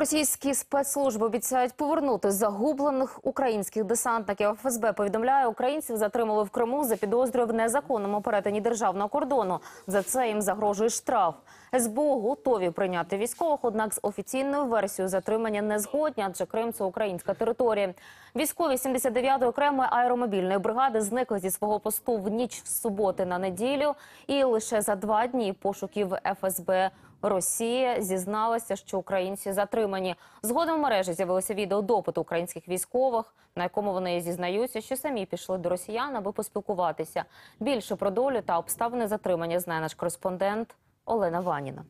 Російські спецслужби обіцяють повернути загублених українських десантників. ФСБ повідомляє, українців затримали в Криму за підозрою в незаконному перетині державного кордону. За це їм загрожує штраф. СБУ готові прийняти військових, однак з офіційною версією затримання не згодні, адже Крим це українська територія. Військові 79-ї окремої аеромобільної бригади зникли зі свого посту в ніч з суботи на неділю, і лише за два дні пошуків ФСБ. Росія зізналася, що українці затримані. Згодом в мережі з'явилося відео допиту українських військових, на якому вони зізнаються, що самі пішли до росіян, аби поспілкуватися. Більше про долю та обставини затримання знає наш кореспондент Олена Ваніна.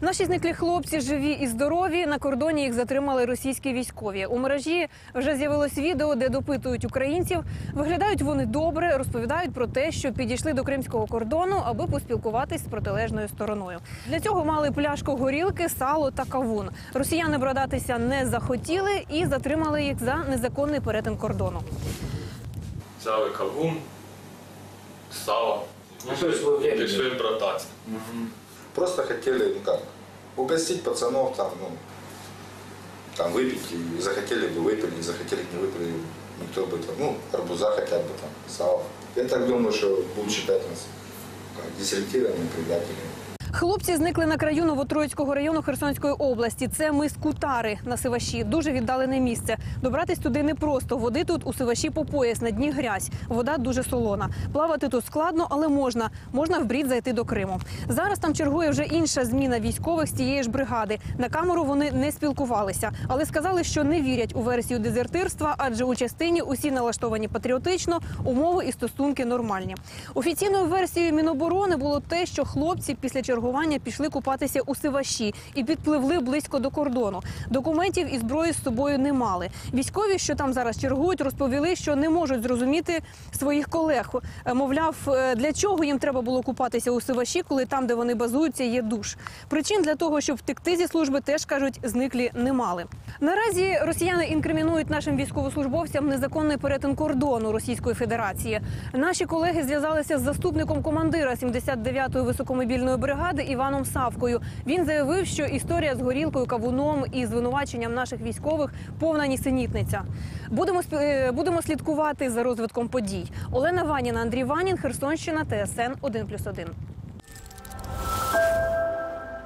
Наші зниклі хлопці живі і здорові. На кордоні їх затримали російські військові. У мережі вже з'явилось відео, де допитують українців. Виглядають вони добре, розповідають про те, що підійшли до кримського кордону, аби поспілкуватись з протилежною стороною. Для цього мали пляшку горілки, сало та кавун. Росіяни брадатися не захотіли і затримали їх за незаконний перетин кордону. взяли кавун, сало. Ну, Пішли брататися. Просто хотели, ну как, угостить пацанов там, ну, там выпить, и захотели бы выпили, не захотели не выпили, никто бы там, ну, арбуза хотя бы там, сало. Я так думаю, что будут считать нас дезертирами, предателями. Хлопці зникли на краю Новотроїцького району Херсонської області. Це мис Кутари на Сиваші. Дуже віддалене місце. Добратись туди непросто. Води тут у Сиваші по пояс, на дні грязь. Вода дуже солона. Плавати тут складно, але можна. Можна в брід зайти до Криму. Зараз там чергує вже інша зміна військових з тієї ж бригади. На камеру вони не спілкувалися, але сказали, що не вірять у версію дезертирства, адже у частині усі налаштовані патріотично, умови і стосунки нормальні. Офіційною версією Міноборони було те, що хлопці після чергування пішли купатися у Сиваші і підпливли близько до кордону. Документів і зброї з собою не мали. Військові, що там зараз чергують, розповіли, що не можуть зрозуміти своїх колег. Е, Мовляв, е, для чого їм треба було купатися у Сиваші, коли там, де вони базуються, є душ. Причин для того, щоб втекти зі служби, теж кажуть, зниклі не мали. Наразі росіяни інкримінують нашим військовослужбовцям незаконний перетин кордону Російської Федерації. Наші колеги зв'язалися з заступником командира 79-ї високомобільної бригади Іваном Савкою. Він заявив, що історія з горілкою, кавуном і звинуваченням наших військових повна нісенітниця. Будемо е, будемо слідкувати за розвитком подій. Олена Ваніна, Андрій Ванін, Херсонщина, ТСН 1+,1.